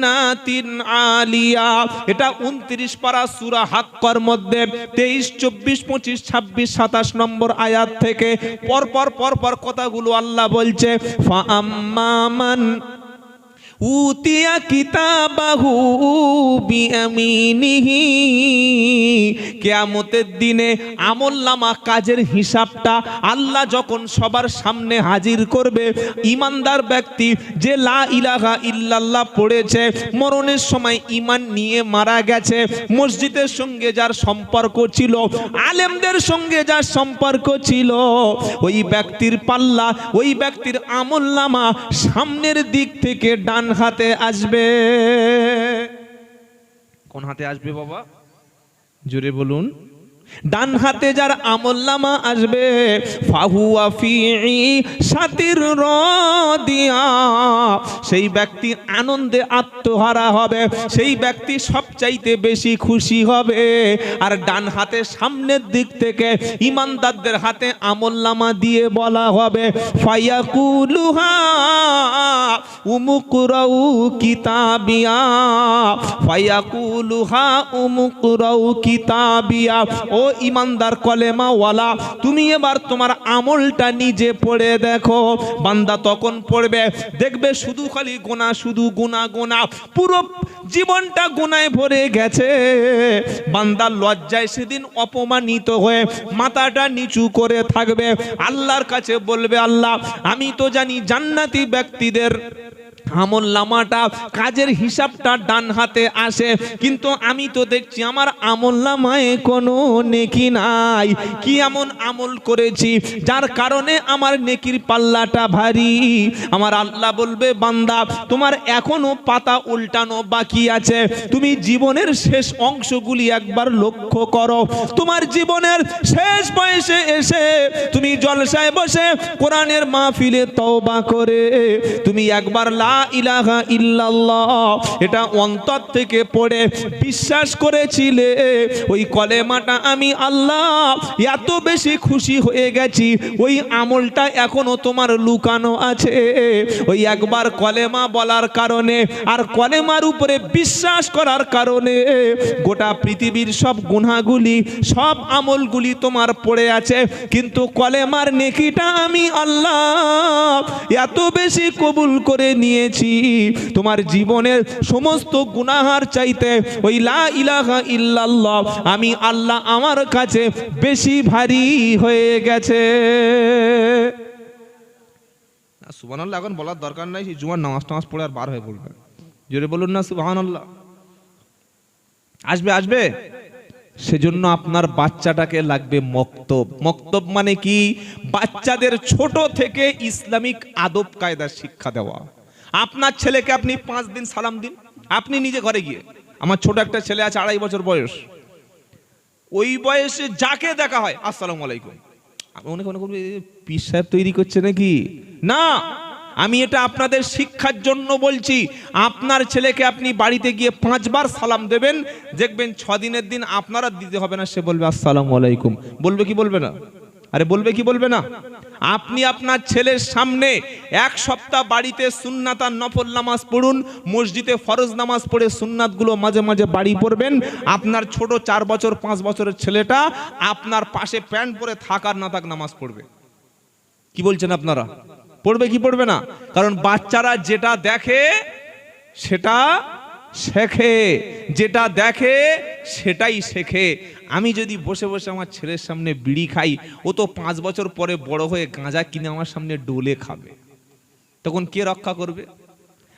জান্নাতিন আলিয়া। এটা উনত্রিশ পারা সুরা হাক্কর মধ্যে তেইশ, চব্বিশ, পঁচিশ, ছাব্বিশ, সাতাশ নম্বর আয়াত থেকে পরপর পরপর কথাগুলো আল্লাহ বলছে, ফা আম্মামান উতিয়া কিতাবাহু বিয়ামিনিহি কেয়ামতের দিনে আমলনামা কাজের হিসাবটা আল্লাহ যখন সবার সামনে হাজির করবে, ইমানদার ব্যক্তি যে লা ইলাহা ইল্লাল্লাহ পড়েছে, মরণের সময় ইমান নিয়ে মারা গেছে, মসজিদের সঙ্গে যার সম্পর্ক ছিল, আলেমদের সঙ্গে যার সম্পর্ক ছিল, ওই ব্যক্তির পাল্লা, ওই ব্যক্তির আমলনামা সামনের দিক থেকে ডান হাতে আসবে? কোন হাতে আসবে বাবা? জোরে বলুন। ডান হাতে যার আমল্লামা আসবে সাতির রদিয়া। সেই ব্যক্তি আনন্দে আত্মহারা হবে, সেই ব্যক্তি সবচাইতে বেশি খুশি হবে। আর ডান হাতে সামনের দিক থেকে ইমানদারদের হাতে আমল্লামা দিয়ে বলা হবে, ফায়াকুলুহা উমুকুরাউ কিতাবিয়া। ফায়াকুলুহা উমুকুরাউ কিতাবিয়া। ইমানদার কলেমা ওয়ালা, তুমি এবার তোমার আমলটা নিজে পড়ে দেখো। বান্দা তখন পড়বে, দেখবে শুধু খালি গোনা, শুধু গোনা গোনা। পুরো জীবনটা গোনায় ভরে গেছে। বান্দা লজ্জায় সেদিন অপমানিত হয়ে মাথাটা নিচু করে থাকবে। আল্লাহর কাছে বলবে, আল্লাহ, আমি তো জানি জান্নাতি ব্যক্তিদের আমল নামাটা, কাজের হিসাবটা ডান হাতে আসে। কিন্তু আমি তো দেখছি আমার আমল নামায় কোনো নেকি নাই। কি এমন আমল করেছি, যার কারণে আমার নেকির পাল্লাটা ভারী। আমার আল্লাহ বলবে, বান্দা, তোমার এখনও পাতা উল্টানো বাকি আছে। তুমি জীবনের শেষ অংশগুলি একবার লক্ষ্য করো। তোমার জীবনের শেষ বয়সে এসে তুমি জলসায় বসে কোরআনের মাহফিলে তওবা করে। তুমি একবার লা ইলাহা ইল্লাল্লাহ। এটা অন্তর থেকে পড়ে বিশ্বাস করেছিলে। ওই কলেমাটা আমি আল্লাহ এত বেশি খুশি হয়ে গেছি। ওই আমলটা এখনও তোমার লুকানো আছে। ওই একবার কলেমা বলার কারণে আর কলেমার উপরে বিশ্বাস করার কারণে গোটা পৃথিবীর সব গুনাহগুলি, সব আমলগুলি তোমার পড়ে আছে। কিন্তু কলেমার নেকিটা আমি আল্লাহ এত বেশি কবুল করে নিয়েছি তোমার জীবনের সমস্ত গুনাহার চাইতে ওই লা ইলাহা ইল্লাল্লাহ, আমি আল্লাহ আমার কাছে বেশি ভারী হয়ে গেছে। সুবহানাল্লাহ, এখন বলার দরকার নাই জুমার নামাজ টামাজ পড়ে আর বার হয়ে পড়বে। জোরে বলুন না, সুবহানাল্লাহ। আসবে আসবে? সেজন্য আপনার বাচ্চাটাকে লাগবে মক্তব। মক্তব মানে কি? বাচ্চাদের ছোট থেকে ইসলামিক আদব কায়দার শিক্ষা দেওয়া। আপনার ছেলেকে আপনি পাঁচ দিন সালাম দিন। আপনি নিজে ঘরে গিয়ে। আমার ছোট একটা ছেলে আছে, আড়াই বছর বয়স। ওই বয়সে যাকে দেখা হয়, আসসালামু আলাইকুম। আমি মনে করব পীর সাহেব তৈরি করছে নাকি? না, আমি এটা আপনাদের শিক্ষার জন্য বলছি। আপনার ছেলেকে আপনি বাড়িতে গিয়ে পাঁচবার সালাম দেবেন। দেখবেন ছ দিনের দিন আপনারা দিতে হবে না। সে বলবে, আসসালামু আলাইকুম। বলবে কি বলবে না? আরে বলবে কি বলবে না? আপনি আপনার ছেলের সামনে এক সপ্তাহ বাড়িতে সুন্নাত আর নফল নামাজ পড়ুন, মসজিদে ফরজ নামাজ পড়ে সুন্নাতগুলো মাঝে মাঝে বাড়ি পড়বেন। আপনার ছোট চার বছর, পাঁচ বছরের ছেলেটা আপনার পাশে প্যান্ট পরে থাকার না থাক নামাজ পড়বে। কি বলছেন আপনারা? পড়বে কি পড়বে না? কারণ বাচ্চারা যেটা দেখে, সেটা শেখে। যেটা দেখে, সেটাই শেখে। আমি যদি বসে বসে আমার ছেলের সামনে বিড়ি খাই, ও তো পাঁচ বছর পরে বড় হয়ে গাঁজা কিনে আমার সামনে ডোলে খাবে। তখন কে রক্ষা করবে?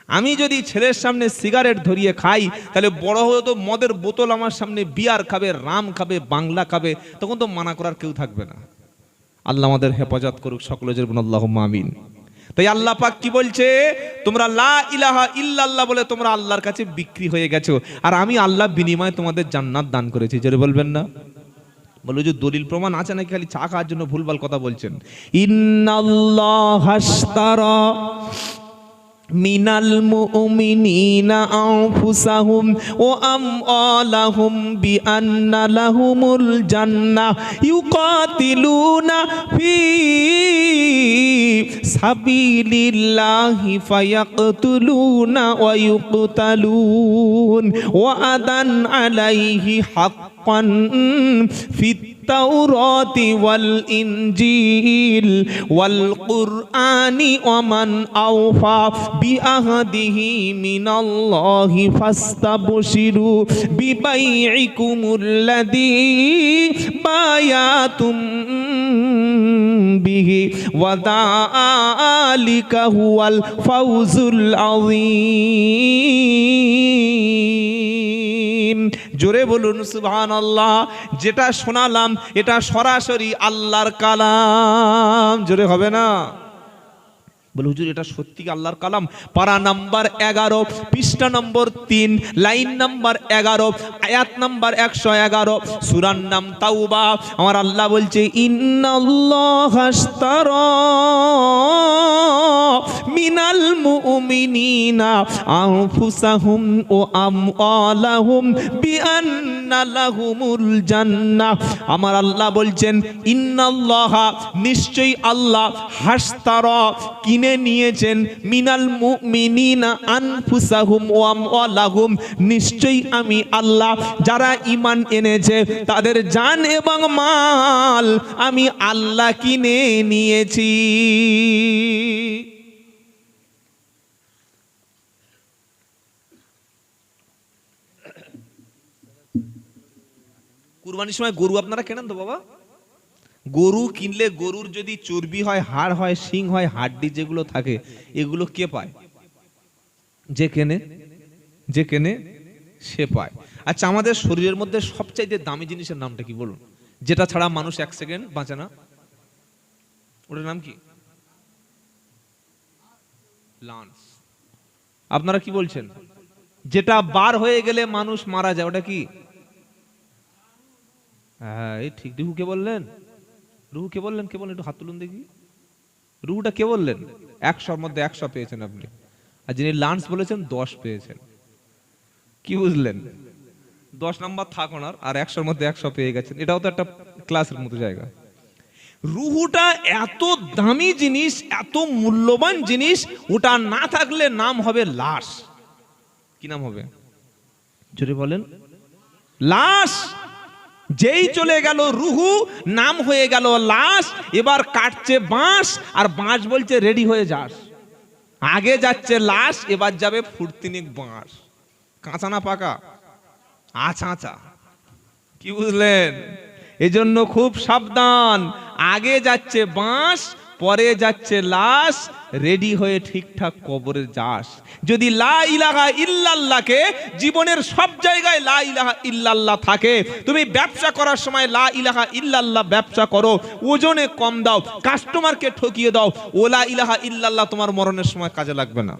আমি যদি ছেলের সামনে সিগারেট ধরিয়ে খাই, তাহলে বড় হয়ে তো মদের বোতল আমার সামনে বিয়ার খাবে, রাম খাবে, বাংলা খাবে, তখন তো মানা করার কেউ থাকবে না। আল্লাহ আমাদের হেফাজত করুক, সকলের আল্লাহ আমিন। তাই আল্লাহ পাক কি বলছে? তোমরা লা ইলাহা ইল্লাল্লাহ বলে তোমরা আল্লাহর কাছে বিক্রি হয়ে গেছো। আর আমি আল্লাহ বিনিময়ে তোমাদের জান্নাত দান করেছি, জোরে বলবেন না? বলো যে দলিল প্রমাণ আছে নাকি? খালি চা খাওয়ার জন্য ভুলভাল কথা বলছেন। ইন্নাল্লাহ মিনাল মুমিনিনা আনফুসাহুম ও আমওয়ালাহুম বিআন্না লাহুমুল জান্নাহ ইউকাতিলুনা ফি সাবিলিল্লাহি ফায়াকতুলুনা ওয়া ইউকতালুন ওয়াদান আলাইহি হাক্কান ফিত التوراة والإنجيل والقرآن ومن أوفى بعهده من الله فاستبشروا ببيعكم الذي بايعتم বিহি ওয়াদালিকা হুয়াল ফাউজুল আযীম জোরে বলুন, সুবহানাল্লাহ, যেটা শোনালাম, এটা সরাসরি আল্লাহর কালাম। জোরে হবে না? বলে, হুজুর, এটা সত্যি আল্লাহর কালাম? পারা নাম্বার এগারো, পৃষ্ঠা নম্বর তিন, লাইন নাম্বার এগারো, আয়াত নাম্বার একশো এগারো, সুরার নাম তাওবা। আমার আল্লাহ বলছে, ইন্নাল্লাহ মিনাল মুমিনিনা আনফুসাহুম ও আমওয়ালাহুম বিআন্না জান্নাহ। আমার আল্লাহ বলছেন, ইন্নাল্লাহা, নিশ্চয়ই আল্লাহ হাসতারা কিনে নিয়েছেন, মিনাল মুমিনিনা আনফুসাহুম ওয়া আমওয়ালাহুম। নিশ্চয়ই আমি আল্লাহ, যারা ঈমান এনেছে, তাদের জান এবং মাল আমি আল্লাহ কিনে নিয়েছি। কুরবানির সময় গরু আপনারা কেনেন তো বাবা? গরু কিনলে গরুর যদি চর্বি হয়, হাড় হয়, শিং হয়, হাড্ডি যেগুলো থাকে, এগুলো কে পায়? যে কেনে যে কেনে, সে পায়। আচ্ছা আমাদের শরীরের মধ্যে সবচাইতে দামি জিনিসের নামটা কি বলুন? যেটা ছাড়া মানুষ এক সেকেন্ড বাঁচে না। ওটার নাম কি? লান্স আপনারা কি বলছেন? যেটা বার হয়ে গেলে মানুষ মারা যায়, ওটা কি? হ্যাঁ এই ঠিক রুহু কে বললেন? রুহু কে বললেন? কে বললেন? একটু হাত তুলুন দেখি। রুহুটা কে বললেন? একশোর মধ্যে একশো পেয়েছেন আপনি। আর যিনি লান্স বলেছেন দশ পেয়েছেন। কি বুঝলেন? দশ নাম্বার থাক ওনার আর একশোর মধ্যে একশো পেয়ে গেছেন। এটাও তো একটা ক্লাসের মতো জায়গা। রুহুটা এত দামি জিনিস এত মূল্যবান জিনিস ওটা না থাকলে নাম হবে লাশ। কি নাম হবে? জোরে বলেন। লাশ! যেই চলে গেল রুহু, নাম হয়ে গেল লাশ, এবার কাটছে বাঁশ, আর বাঁশ বলছে রেডি হয়ে যাস। আগে যাচ্ছে লাশ, এবার যাবে ফুর্তিনিক বাঁশ। কাঁচা না পাকা? আছা আছা কি বুঝলেন? এজন্য খুব সাবধান। আগে যাচ্ছে বাঁশ পরে যাচ্ছে লাশ রেডি হয়ে ঠিকঠাক কবরে যাস। যদি লা ইলাহা ইল্লাল্লাহকে জীবনের সব জায়গায় লা ইলাহা ইল্লাল্লাহ থাকে, তুমি ব্যবসা করার সময় লা ইলাহা ইল্লাল্লাহ ব্যবসা করো, ওজনে কম দাও কাস্টমারকে ঠকিয়ে দাও ওলা ইলাহা ইল্লাল্লাহ তোমার মরণের সময় কাজে লাগবে না।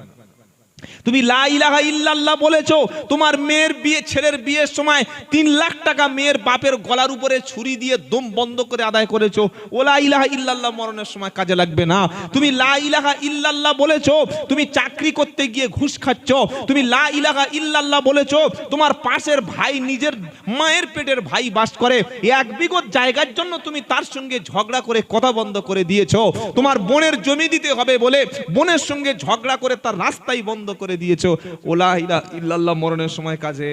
তুমি লা ইলাহা ইল্লাল্লাহ বলেছ, তোমার মেয়ের বিয়ে, ছেলের বিয়ের সময় তিন লাখ টাকা মেয়ের বাপের গলার উপরে ছুরি দিয়ে দম বন্ধ করে আদায় করেছ। ও লা ইলাহা ইল্লাল্লাহ মরণের সময় কাজে লাগবে না। তুমি লা ইলাহা ইল্লাল্লাহ বলেছ, তুমি চাকরি করতে গিয়ে ঘুষ খাচ্ছ। তুমি লা ইলাহা ইল্লাল্লাহ বলেছ, তোমার পাশের ভাই নিজের মায়ের পেটের ভাই বাস করে। এক বিগত জায়গার জন্য তুমি তার সঙ্গে ঝগড়া করে কথা বন্ধ করে দিয়েছ। তোমার বোনের জমি দিতে হবে বলে বোনের সঙ্গে ঝগড়া করে তার রাস্তাই বন্ধ করে দিয়েছ। ওলা ইলা ইল্লাল্লাহ মরণের সময় কাজে।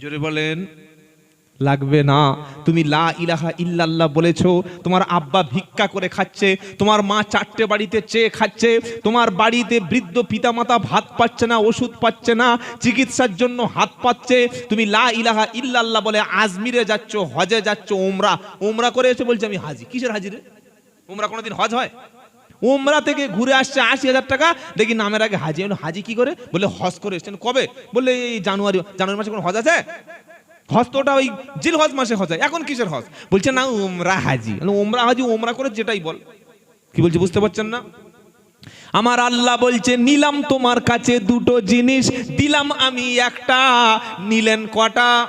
জোরে বলেন, লাগবে না। তুমি লা ইলাহা ইল্লাল্লাহ বলেছ, তোমার আব্বা ভিক্ষা করে খাচ্ছে, তোমার মা চারটে বাড়িতে চেয়ে খাচ্ছে, তোমার বাড়িতে বৃদ্ধ পিতামাতা ভাত পাচ্ছে না, ওষুধ পাচ্ছে না, চিকিৎসার জন্য হাত পাচ্ছে। তুমি লা ইলাহা ইল্লাল্লাহ বলে আজমিরে যাচ্ছ, হজে যাচ্ছ ওমরা ওমরা করে এসে বলছে, আমি হাজি। কিসের হাজি রে? ওমরা কোনোদিন হজ হয়? ওমরা থেকে ঘুরে আসছে আশি হাজার টাকা। দেখি নামের আগে হাজি। হলো হাজি কি করে? বলে হজ করে এসছেন। কবে? বলে এই জানুয়ারি জানুয়ারি মাসে কোনো হজ আছে? হজ তো ওটা ওই জিল হজ মাসে হজ এখন কিসের হজ? বলছে, না ওমরা হাজি। ওমরা হাজি ওমরা করে যেটাই বল। কি বলছে, বুঝতে পারছেন না? আমার আল্লাহ বলছে, নিলাম তোমার কাছে দুটো জিনিস। দিলাম আমি একটা, নিলেন কটা?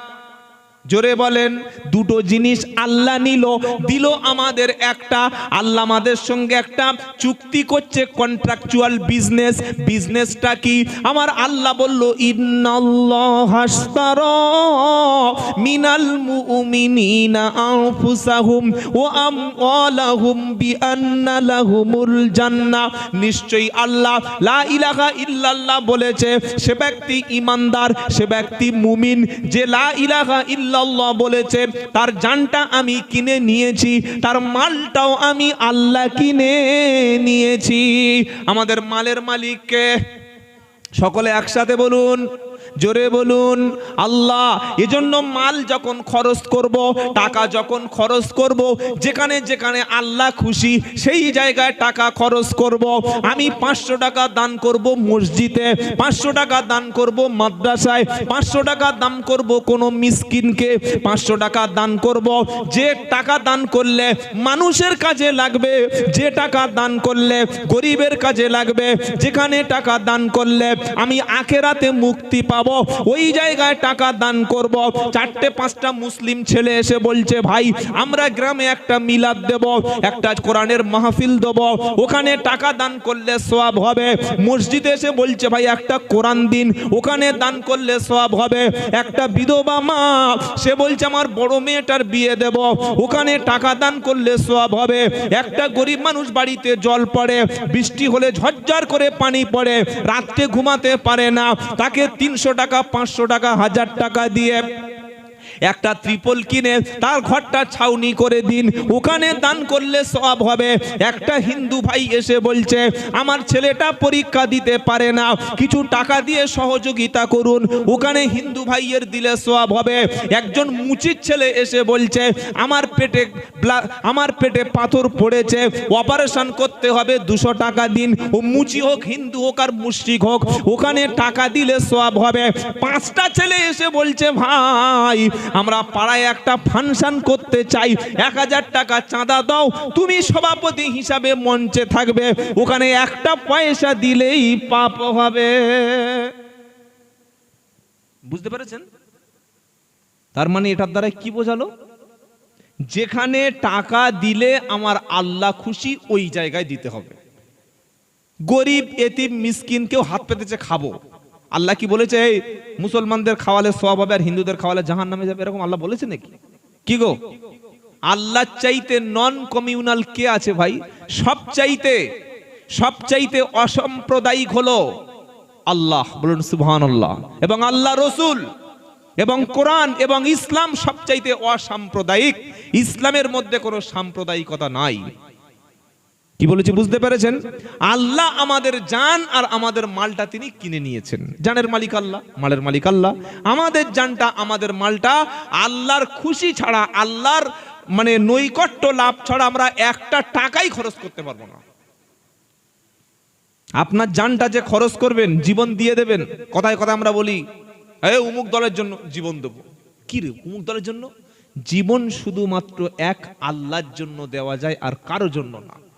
জোরে বলেন, দুটো জিনিস আল্লাহ নিল, দিল আমাদের একটা, আল্লাহ আমাদের সঙ্গে একটা, চুক্তি করছে কন্ট্রাকচুয়াল বিজনেস বিজনেসটা কি? আমার আল্লাহ বলল জান্নাহ। নিশ্চয়ই আল্লাহ লা ইলাহা ইল্লাল্লাহ বলেছে, সে ব্যক্তি ইমানদার, সে ব্যক্তি মুমিন, যে লা ইলাহা ইল্লাল্লাহ বলেছে, তার জানটা আমি কিনে নিয়েছি, তার মালটাও আমি আল্লাহ কিনে নিয়েছি। আমাদের মালের মালিককে সকলে একসাথে বলুন জোরে বলুন, আল্লাহ, এজন্য মাল যখন খরচ করব, টাকা যখন খরচ করব, যেখানে যেখানে আল্লাহ খুশি, সেই জায়গায় টাকা খরচ করব। আমি পাঁচশো টাকা দান করব মসজিদে, পাঁচশো টাকা দান করব মাদ্রাসায়, পাঁচশো টাকা দান করব কোনো মিসকিনকে, পাঁচশো টাকা দান করব। যে টাকা দান করলে মানুষের কাজে লাগবে, যে টাকা দান করলে গরিবের কাজে লাগবে, যেখানে টাকা দান করলে আমি আখেরাতে মুক্তি পাবো। ওই জায়গায় টাকা দান করব। চারটে, পাঁচটা মুসলিম ছেলে এসে বলছে, ভাই, আমরা গ্রামে একটা মিলাদ দেব, একটা কোরআনের মাহফিল দেব। ওখানে টাকা দান করলে সওয়াব হবে। মসজিদে এসে বলছে, ভাই, একটা কোরআন দিন, ওখানে দান করলে সওয়াব হবে। একটা বিধবা মা, সে বলছে, আমার বড় মেয়েটার বিয়ে দেব, ওখানে টাকা দান করলে সওয়াব হবে। একটা গরিব মানুষ বাড়িতে জল পড়ে, বৃষ্টি হলে ঝরঝর করে পানি পড়ে, রাত্রে ঘুমাতে পারে না। তাকে তিনশো টাকা পাঁচশো টাকা হাজার টাকা দিয়ে একটা ত্রিপল কিনে তার ঘরটা ছাউনি করে দিন। ওখানে দান করলে সব হবে। একটা হিন্দু ভাই এসে বলছে, আমার ছেলেটা পরীক্ষা দিতে পারে না। কিছু টাকা দিয়ে সহযোগিতা করুন। ওখানে হিন্দু ভাইয়ের দিলে সব হবে। একজন মুচির ছেলে এসে বলছে, আমার পেটে আমার পেটে পাথর পড়েছে। অপারেশন করতে হবে দুশো টাকা দিন। ও মুচি হোক, হিন্দু হোক আর মুসলিক হোক, ওখানে টাকা দিলে সব হবে। পাঁচটা ছেলে এসে বলছে, ভাই আমরা পাড়ায় একটা ফাংশন করতে চাই। এক হাজার টাকা চাঁদা দাও, তুমি সভাপতি হিসাবে মঞ্চে থাকবে। ওখানে একটা পয়সা দিলেই পাপ হবে। বুঝতে পেরেছেন? তার মানে এটার দ্বারা কি বোঝালো? যেখানে টাকা দিলে আমার আল্লাহ খুশি, ওই জায়গায় দিতে হবে। গরিব, এতিম মিসকিনকেও হাত পেতেছে, খাব। আল্লাহ কি বলেছে, এই মুসলমানদের খাওয়ালে সব হবে আর হিন্দুদের খাওয়ালে জাহান নামে যাবে? এরকম আল্লাহ বলেছে নাকি? কি গো? আল্লাহ চাইতে নন কমিউনাল কে আছে ভাই? সব চাইতে সব চাইতে অসাম্প্রদায়িক হলো আল্লাহ। বলুন সুবহান আল্লাহ এবং আল্লাহ রসুল এবং কোরআন এবং ইসলাম সবচাইতে অসাম্প্রদায়িক। ইসলামের মধ্যে কোনো সাম্প্রদায়িকতা নাই। কি বলেছি বুঝতে পেরেছেন? আল্লাহ আমাদের জান আর আমাদের মালটা তিনি কিনে নিয়েছেন। জানের মালিক আল্লাহ, মালের মালিক আল্লাহ। আমাদের জানটা, আমাদের মালটা আল্লাহর খুশি ছাড়া, আল্লাহর মানে নৈকট্য লাভ ছাড়া আমরা একটা টাকাই খরচ করতে পারব না। আপনার জানটা যে খরচ করবেন, জীবন দিয়ে দেবেন, কথায় কথা আমরা বলি এ উমুক দলের জন্য জীবন দেব। কি রে, উমুক দলের জন্য? জীবন শুধুমাত্র এক আল্লাহর জন্য দেওয়া যায় আর কারও জন্য না।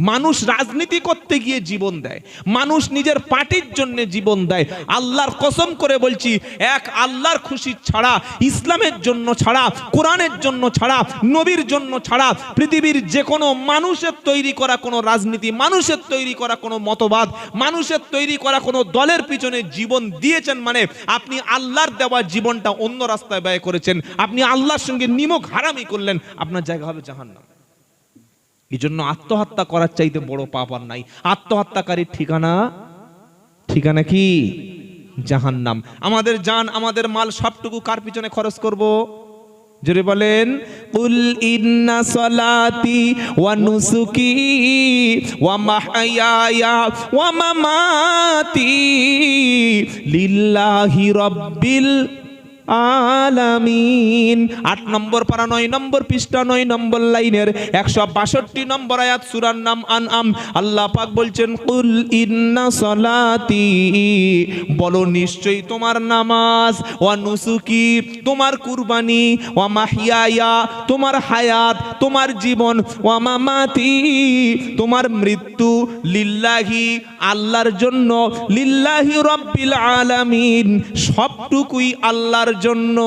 মানুষ রাজনীতি করতে গিয়ে জীবন দেয়। মানুষ নিজের পার্টির জন্য জীবন দেয়। আল্লাহর কসম করে বলছি, এক আল্লাহর খুশি ছাড়া, ইসলামের জন্য ছাড়া, কোরআনের জন্য ছাড়া, নবীর জন্য ছাড়া, পৃথিবীর যে কোনো মানুষের তৈরি করা কোনো রাজনীতি, মানুষের তৈরি করা কোনো মতবাদ, মানুষের তৈরি করা কোনো দলের পিছনে জীবন দিয়েছেন মানে আপনি আল্লাহর দেওয়া জীবনটা অন্য রাস্তায় ব্যয় করেছেন। আপনি আল্লাহর সঙ্গে নিমক হারামি করলেন। আপনার জায়গা হবে জাহান্নাম। এই জন্য আত্মহত্যা করার চাইতে বড় পাপ আর নাই। আত্মহত্যাকারীর ঠিকানা? ঠিকানা কি? জাহান নাম আমাদের জান আমাদের মাল সবটুকু কার পিছনে খরচ করব? জোরে বলেন, কুল ইন্না সলাতি ওয়া নুসুকি ওয়া মাহইয়ায়া ওয়া মামাতি লিল্লাহি রাব্বিল আলামিন। আট নম্বর পারা, নয় নম্বর পৃষ্ঠা, নয় নম্বর লাইনের। একশো বাষট্টি নম্বর আয়াত, সুরার নাম আন আম আল্লাহ পাক বলছেন, কুল ইন্না সলাতি। বলো, নিশ্চয়ই তোমার নামাজ, ওয়া নুসুকি, তোমার কুরবানি, ওয়া মাহিয়ায়া, তোমার হায়াত, তোমার জীবন, ওয়া মামাতি, তোমার মৃত্যু লিল্লাহি, আল্লাহর জন্য লিল্লাহি রব্বিল আলামিন। সবটুকুই আল্লাহর জন্য।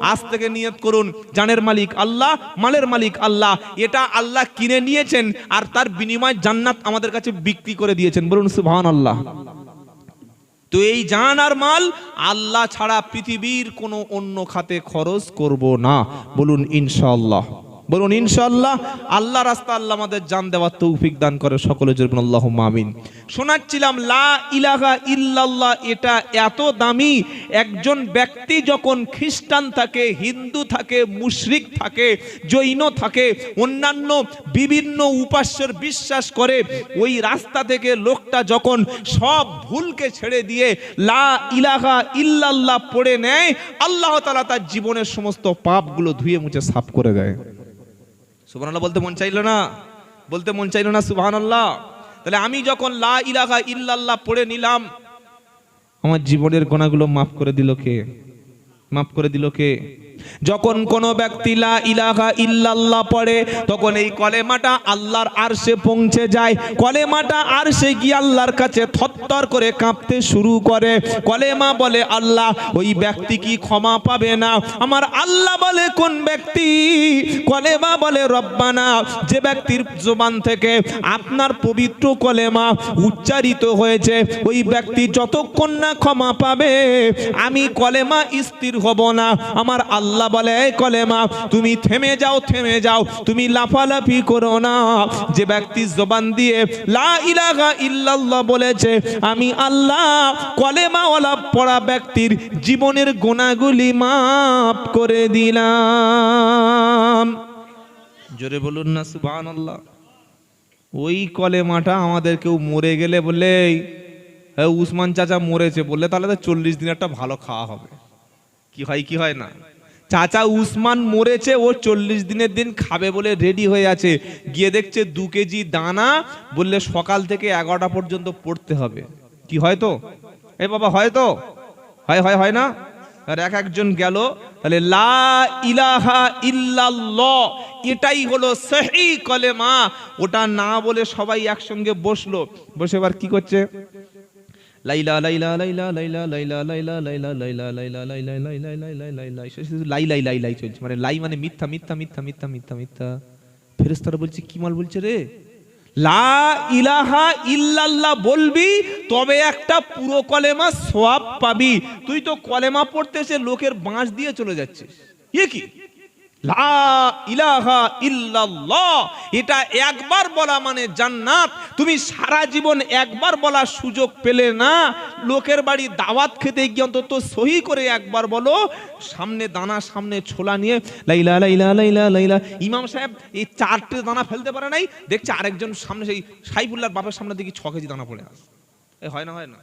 আজ থেকে নিয়ত করুন, জানের মালিক আল্লাহ, মালের মালিক আল্লাহ। এটা আল্লাহ কিনে নিয়েছেন আর তার বিনিময় জান্নাত আমাদের কাছে বিক্রি করে দিয়েছেন। বলুন, সুবহানাল্লাহ। তো এই জান আর মাল আল্লাহ ছাড়া পৃথিবীর কোনো অন্য খাতে খরচ করব না। বলুন, ইনশাআল্লাহ। বলুন ইনশাল্লাহ আল্লাহ রাস্তা আল্লাহ আমাদের জান দেওয়ার তৌফিক দান করে সকলে জন্য আল্লাহ মামিন শোনাচ্ছিলাম, লা ইলাহা ইল্লাল্লাহ, এটা এত দামি, একজন ব্যক্তি যখন খ্রিস্টান থাকে, হিন্দু থাকে, মুশরিক থাকে, জৈন থাকে, অন্যান্য বিভিন্ন উপাস্যের বিশ্বাস করে, ওই রাস্তা থেকে লোকটা যখন সব ভুলকে ছেড়ে দিয়ে লা ইলাহা ইল্লাল্লাহ পড়ে নেয়, আল্লাহ তাআলা তার জীবনের সমস্ত পাপগুলো ধুয়ে মুছে সাফ করে দেয়। সুবহানাল্লাহ বলতে মন চাইলো না? বলতে মন চাইলো না সুবহানাল্লাহ। তাহলে আমি যখন লা ইলাহা ইল্লাল্লাহ পড়ে নিলাম, আমার জীবনের গোনাগুলো মাফ করে দিল কে? মাফ করে দিল কে? যখন কোনো ব্যক্তি লা ইলাহা ইল্লাল্লাহ পড়ে, তখন এই কলেমাটা আল্লাহর আরশে পৌঁছে যায়। কলেমাটা আরশে গিয়ে আল্লাহর কাছে থরথর করে কাঁপতে শুরু করে। কলেমা বলে, আল্লাহ, ওই ব্যক্তি কি ক্ষমা পাবে না? আমার আল্লাহ বলে, কোন ব্যক্তি? কলেমা বলে, রব্বানা, যে ব্যক্তির জবান থেকে আপনার পবিত্র কলেমা উচ্চারিত হয়েছে, ওই ব্যক্তি যতক্ষণ না ক্ষমা পাবে, আমি কলেমা স্থির হব না। আমার আল্লাহ বলে, "এই কলেমা, তুমি থেমে যাও থেমে যাও, তুমি লাফালাফি করো না। যে ব্যক্তি জবান দিয়ে লা ইলাহা ইল্লাল্লাহ বলেছে, আমি আল্লাহ কলেমা কলেমাওয়ালা পড়া ব্যক্তির জীবনের গোনাগুলি মাফ করে দিলাম। জোরে বলুন না, সুবহানাল্লাহ। ওই কলেমাটা আমাদের কেউ মরে গেলে বলে হ্যাঁ উসমান চাচা মরেছে। বললে তাহলে তো চল্লিশ দিন একটা ভালো খাওয়া হবে। কি হয় কি হয় না? চাচা উসমান মরেছে, ও চল্লিশ দিনের দিন খাবে বলে রেডি হয়ে আছে। গিয়ে দেখছে দু কেজি দানা, বললে সকাল থেকে এগারোটা পর্যন্ত পড়তে হবে। কি হয় তো? এ বাবা, হয় তো? হয় হয় হয় না? আর এক একজন গেল, তাহলে লা ইলাহা ইল্লাল্লাহ, এটাই হলো সহি কলেমা। ওটা না বলে সবাই একসঙ্গে বসল। বসে এবার কি করছে? লাইলা লাইলা লাইলা লাইলা লাইলা লাইলা লাইলা লাইলা লাইলা লাইলা লাইলা লাইলা লাইলা শুধু লাই লাই লাই লাই চলছে মানে লাই মানে মিথ্যা মিথ্যা মিথ্যা মিথ্যা মিথ্যা মিথ্যা ফেরেশতারা বলছে কি মাল বলছে রে লা ইলাহা ইল্লাল্লাহ বলবি তবে একটা পুরো কলেমা সওয়াব পাবি তুই তো কলেমা পড়তে এসে লোকের বাঁশ দিয়ে চলে যাচ্ছিস এ কি এটা একবার বলা মানে জান্নাত। তুমি সারা জীবন একবার বলার সুযোগ পেলে না। লোকের বাড়ি দাওয়াত খেতে গিয়ে অন্তত সহি করে একবার বলো। সামনে দানা, সামনে ছোলা নিয়ে লাইলা লাইলা লাইলা লাইলা। ইমাম সাহেব এই চারটে দানা ফেলতে পারে নাই। দেখছে আরেকজন সামনে সেই সাইফুল্লাহর বাপের সামনে দেখি ছ কেজি দানা পড়ে আস এ হয় না হয় না?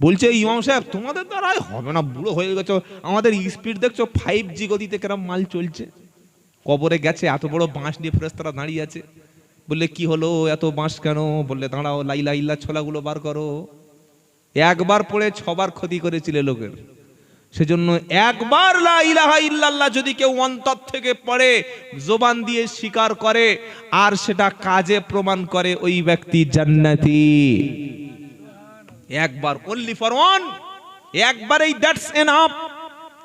বলছে, ইমাম সাহেব, তোমাদের দ্বারা আর হবে না, বুড়ো হয়ে গেছো, আমাদের স্পিড দেখছ ফাইভ জি গতিতে কেরম মাল চলছে। কবরে গেছে, এত বড় বাঁশ নিয়ে ফেরেস্তারা দাঁড়িয়ে আছে। বললে, কি হলো, এত বাঁশ কেন? বললে, দাঁড়াও লাইলা ইল্লা ছোলাগুলো বার করো। একবার পড়ে ছবার ক্ষতি করেছিলে লোকের। সেজন্য একবার লা ইলাহা ইল্লাল্লাহ যদি কেউ অন্তর থেকে পড়ে, জোবান দিয়ে স্বীকার করে, আর সেটা কাজে প্রমাণ করে ওই ব্যক্তি জান্নাতি। একবার অনলি ফর ওয়ান একবার এই দ্যাটস এনাফ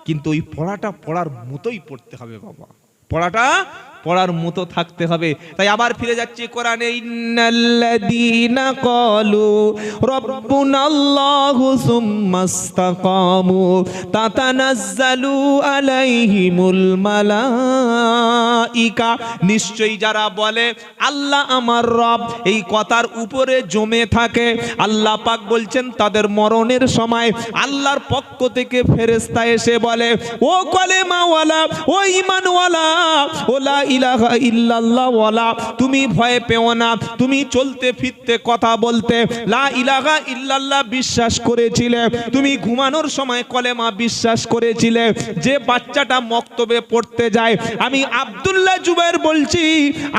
কিন্তু ওই পড়াটা পড়ার মতোই পড়তে হবে বাবা। পড়াটা পড়ার মতো থাকতে হবে। তাই আবার ফিরে যাচ্ছি কোরআনে, ইন্নাল্লাযীনা ক্বালু রাব্বুনাল্লাহু সুম্মাস্তাকামু তাতানাজ্জালু আলাইহিমুল মালাইকা। নিশ্চয়ই যারা বলে, আল্লাহ আমার রব এই কথার উপরে জমে থাকে। আল্লাহ পাক বলছেন, তাদের মরণের সময় আল্লাহর পক্ষ থেকে ফেরেশতা এসে বলে, ও কলেমাওয়ালা, ও ইমানওয়ালা ওলা তুমি ভয় পেও না, তুমি চলতে ফিরতে কথা বলতে। লা ইলাহা ইল্লাল্লাহ বিশ্বাস করেছিলে, তুমি ঘুমানোর সময় কলেমা বিশ্বাস করেছিলে। যে বাচ্চাটা মক্তবে পড়তে যায়, আমি আব্দুল্লাহ জুবের বলছি,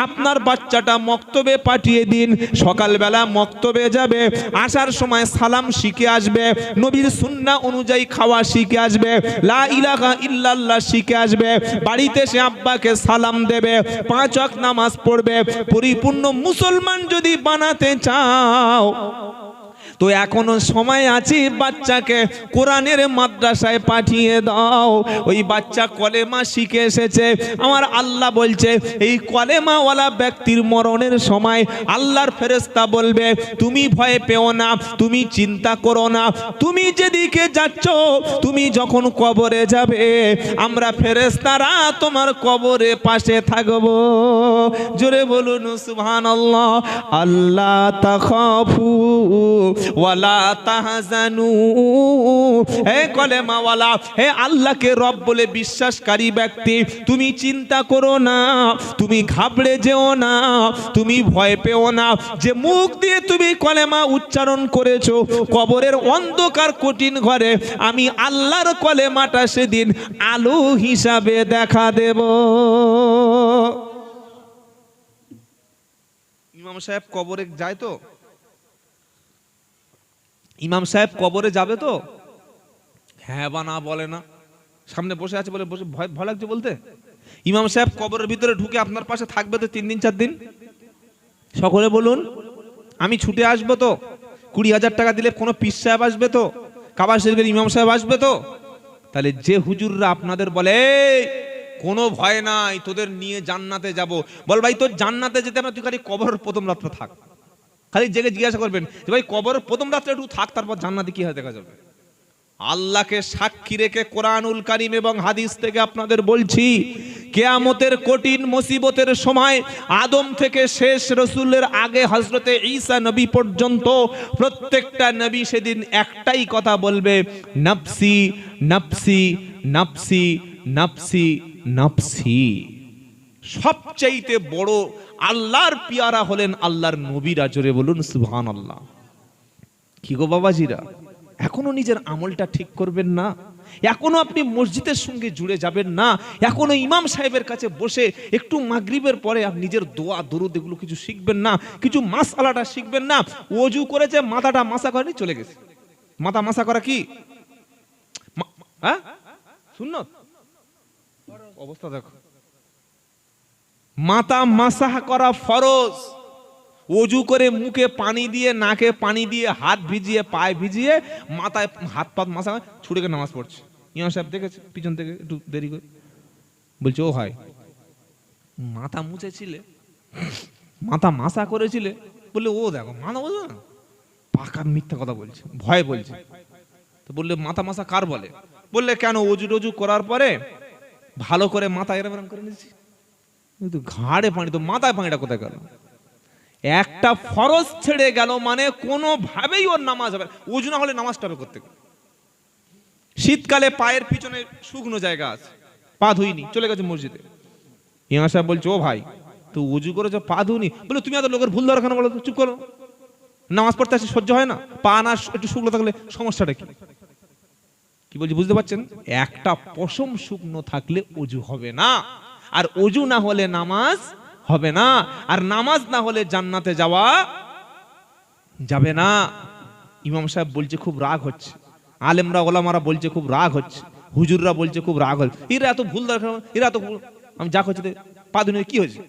আপনার বাচ্চাটা মক্তবে পাঠিয়ে দিন, সকালবেলা মক্তবে যাবে, আসার সময় সালাম শিখে আসবে, নবীর সুন্নাহ অনুযায়ী খাওয়া শিখে আসবে, লা ইলাহা ইল্লাল্লাহ শিখে আসবে, বাড়িতে সে আব্বাকে সালাম দেবে নেবে পাঁচ অক নামাজ পড়বে পরিপূর্ণ মুসলমান যদি বানাতে চাও। তো এখনও সময় আছে বাচ্চাকে কোরআনের মাদ্রাসায় পাঠিয়ে দাও। ওই বাচ্চা কলেমা শিখে এসেছে। আমার আল্লাহ বলছে, এই কলেমাওয়ালা ব্যক্তির মরণের সময় আল্লাহর ফেরেস্তা বলবে, তুমি ভয় পেও না, তুমি চিন্তা করো না। তুমি যেদিকে যাচ্ছ, তুমি যখন কবরে যাবে, আমরা ফেরেস্তারা তোমার কবরে পাশে থাকব। জোরে বলুন সুবহান আল্লাহ আল্লাহ তাখাফু ওয়ালা তাহজানু। হে কলেমাওয়ালা হে আল্লাহকে রব বলে বিশ্বাসকারী ব্যক্তি, তুমি চিন্তা করো না, তুমি ঘাবড়ে যেও না, তুমি ভয় পেও না। যে মুখ দিয়ে তুমি কলেমা উচ্চারণ করেছ, কবরের অন্ধকার কঠিন ঘরে, আমি আল্লাহর কলেমাটা সেদিন আলো হিসাবে দেখা দেব। ইমাম সাহেব কবরে যায় তো? ইমাম সাহেব কবরে যাবে তো? হ্যাঁ বা না বলে না। সামনে বসে আছে বলে বসে ভয় ভয় লাগছে বলতে? ইমাম সাহেব কবরের ভিতরে ঢুকে আপনার পাশে থাকবে তো তিন দিন, চার দিন? সকলে বলুন, আমি ছুটে আসব তো? কুড়ি হাজার টাকা দিলে কোনো পিস সাহেব আসবে তো? কাবা শরীফের ইমাম সাহেব আসবে তো? তাহলে যে হুজুররা আপনাদের বলে কোনো ভয় নাই, তোদের নিয়ে জান্নাতে যাব। বল ভাই, তোর জান্নাতে যেতে না, তুই খালি কবরের প্রথম রাত্রে থাক। খালি জেগে জিজ্ঞাসা করবেন যে, ভাই কবরের প্রথম রাত্রে একটু থাক, তারপর জান্নাতে কি হয় দেখা যাবে? আল্লাহকে সাক্ষী রেখে কোরআনুল কারিম এবং হাদিস থেকে আপনাদের বলছি, কেয়ামতের কঠিন মুসিবতের সময় আদম থেকে শেষ রসুলের আগে হজরতে ঈসা নবী পর্যন্ত প্রত্যেকটা নবী সেদিন একটাই কথা বলবে, নফসি নফসি নফসি নফসি নফসি। সবচাইতে বড় আল্লাহর পিয়ারা হলেন আল্লাহর নবীরা। জোরে বলুন সুবহান আল্লাহ কি গো বাবাজিরা? এখনও নিজের আমলটা ঠিক করবেন না? এখনও আপনি মসজিদের সঙ্গে জুড়ে যাবেন না? এখনও ইমাম সাহেবের কাছে বসে একটু মাগরিবের পরে আপনি নিজের দোয়া, দরুদ এগুলো কিছু শিখবেন না? কিছু মাসালাটা শিখবেন না? অজু করেছে মাথাটা মাসা করেনি, চলে গেছে। মাথা মাসা করা কি? হ্যাঁ? শুন অবস্থা দেখো। মাথা মাসাহ করা ফরজ। অজু করে মুখে পানি দিয়ে, নাকে পানি দিয়ে, হাত ভিজিয়ে, পায়ে ভিজিয়ে, মাথায় হাত পাত মাসা ছুটে নামাজ পড়ছে। ইমাম সাহেব দেখেছে, পিছন থেকে একটু দেরি করে। বলছে, ও ভাই মাথা মুছেছিলে? মাথা মাসা করেছিলে? বললে, ও দেখো, মাথা বোঝো না? পাকা মিথ্যা কথা বলছে, ভয় বলছে। তো বললে, মাথা মাসা কার বলে? বললে, কেন অজু টজু করার পরে ভালো করে মাথা এরম করে নিয়েছি? কিন্তু ঘাড়ে পানি, তো মাথায় পানিটা কোথায় গেল? একটা ফরজ ছেড়ে গেল মানে কোনোভাবেই ওর নামাজ হবে উজু না হলে নামাজটা হবে করতে শীতকালে পায়ের পিছনে শুকনো জায়গা আছে, পা ধুইনি, চলে গেছে মসজিদে। ইমাম সাহেব বলছে, ও ভাই, তো উজু করেছ, পা ধুনি বলে, তুমি এত লোকের ভুল ধরো কেন বলো? চুপ করো। নামাজ পড়তে আসি সহ্য হয় না। পা না একটু শুকনো থাকলে সমস্যাটা কি? কি বলছি, বুঝতে পারছেন? একটা পশম শুকনো থাকলে অজু হবে না। আর অজু না হলে নামাজ হবে না, আর নামাজ না হলে জান্নাতে যাওয়া যাবে না। ইমাম সাহেব বলছে, খুব রাগ হচ্ছে। আলেমরা, ওলামারা বলছে, খুব রাগ হচ্ছে। হুজুররা বলছে, খুব রাগ হচ্ছে। এরা এত ভুল দরকার এরা এত আমি যা করছি পা দুনিয়া কি হয়েছে?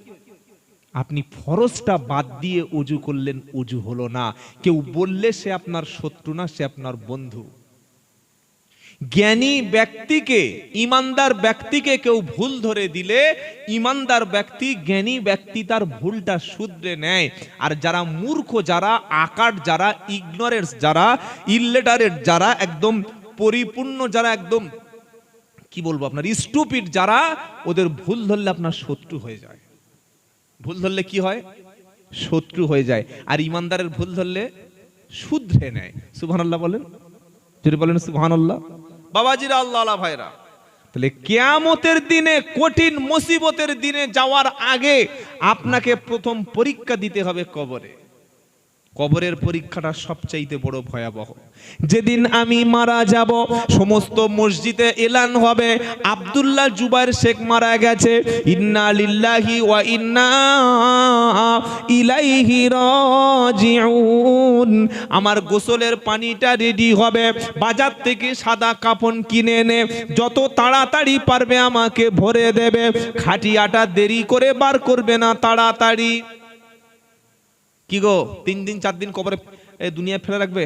আপনি ফরজটা বাদ দিয়ে অজু করলেন অজু হলো না। কেউ বললে সে আপনার শত্রু না, সে আপনার বন্ধু। জ্ঞানী ব্যক্তিকে, ইমানদার ব্যক্তিকে কেউ ভুল ধরে দিলে, ইমানদার ব্যক্তি, জ্ঞানী ব্যক্তি তার ভুলটা শুধরে নেয়। আর যারা মূর্খ, যারা আকার, যারা ইগনোরেন্স, যারা ইললেটারেট, যারা একদম পরিপূর্ণ, যারা একদম, কি বলব আপনার, স্টুপিড, যারা, ওদের ভুল ধরলে আপনার শত্রু হয়ে যায়। ভুল ধরলে কি হয়? শত্রু হয়ে যায়। আর ইমানদারের ভুল ধরলে শুধরে নেয়। সুবহানাল্লাহ বলেন? যদি বলেন সুবহানাল্লাহ। বাবাজিরা আল্লাহ ভাইরা। তাহলে কেয়ামতের দিনে, কঠিন মুসিবতের দিনে যাওয়ার আগে আপনাকে প্রথম পরীক্ষা দিতে হবে কবরে। কবরের পরীক্ষাটা সবচাইতে বড় ভয়াবহ। যেদিন আমি মারা যাব, সমস্ত মসজিদে এলান হবে। আব্দুল্লাহ জুবাইর শেখ মারা গেছে। ইন্না লিল্লাহি ওয়া ইন্না ইলাইহি রাজিউন। আমার গোসলের পানিটা রেডি হবে। বাজার থেকে সাদা কাপন কিনে এনে যত তাড়াতাড়ি পারবে আমাকে ভরে দেবে। খাটিয়াটা দেরি করে বার করবে না তাড়াতাড়ি। কি গো তিন দিন চার দিন কবরে দুনিয়া ফেলে রাখবে?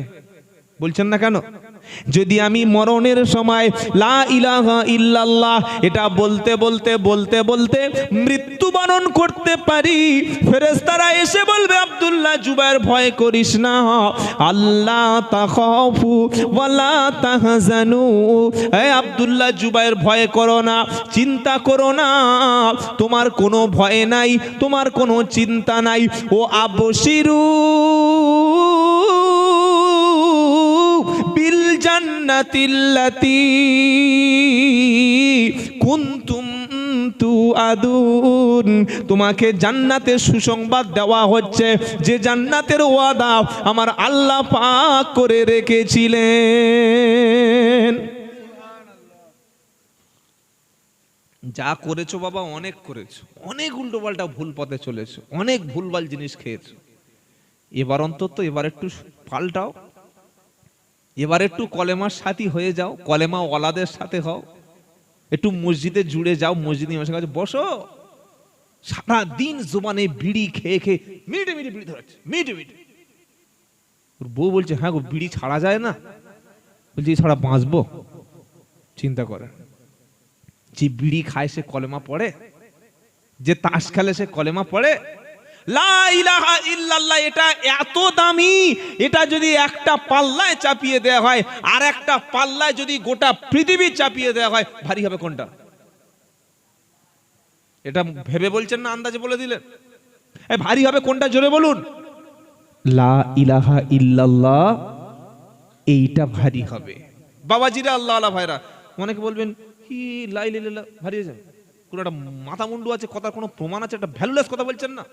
বলছেন না কেন? যদি আমি মরণের সময় লা ইলাহা ইল্লাল্লাহ এটা বলতে বলতে বলতে বলতে মৃত্যুবরণ করতে পারি, ফেরেশতারা এসে বলবে, আব্দুল্লাহ জুবাইর, ভয় করিস না। আল্লাহ তাখাফু ওয়ালা তাহজানু। এই আব্দুল্লাহ জুবাইর, ভয় করো না, চিন্তা করো না। তোমার কোনো ভয় নাই, তোমার কোনো চিন্তা নাই। ও আবশিরু। বিল জান্নাতিল্লাতি কুনতুম তু আদুন। তোমাকে জান্নাতের সুসংবাদ দেওয়া হচ্ছে। যে জান্নাতের ওয়াদা আমার আল্লাহ পাক করে রেখেছিলেন। যা করেছ বাবা, অনেক করেছ। অনেক উল্টোপাল্টা ভুল পথে চলেছো। অনেক ভুলভাল জিনিস খেয়েছো। এবার অন্তত এবার একটু পাল্টাও। এবার একটু কলেমার সাথী হয়ে যাও, কলেমা ওয়ালাদের সাথে হও। একটু মসজিদে জুড়ে যাও, মসজিদ কাছে বসো। সারা দিন জোবানে বিড়ি খেয়ে খেয়ে, মিনিটে মিনিটে বিড়ি ধরাচ্ছে, মিনিটে মিনিটে। ওর বউ বলছে হ্যাঁ গো, বিড়ি ছাড়া যায় না? বলছে ছাড়া বাঁচবো? চিন্তা করে। যে বিড়ি খায় সে কলেমা পড়ে, যে তাস খেলে সে কলেমা পড়ে ইল্লাল্লাহ এটা এত দামি এটা যদি একটা পাল্লায় চাপিয়ে দেওয়া হয় আর একটা পাল্লায় যদি গোটা পৃথিবী চাপিয়ে দেওয়া হয় ভারী হবে কোনটা? এটা ভেবে বলছেন না আন্দাজে বলে দিলেন। ভারী হবে কোনটা জোরে বলুন। লা ইলাহা ইল্লাল্লাহ এইটা ভারী হবে। বাবাজিরা আল্লাহ আল্লাহ ভাইরা অনেকে বলবেন কি লাই, ভারী হয়ে যাবে কোনো একটা মাথা মুন্ডু আছে কথার কোনো প্রমাণ আছে একটা ভ্যালুলেস কথা বলছেন না।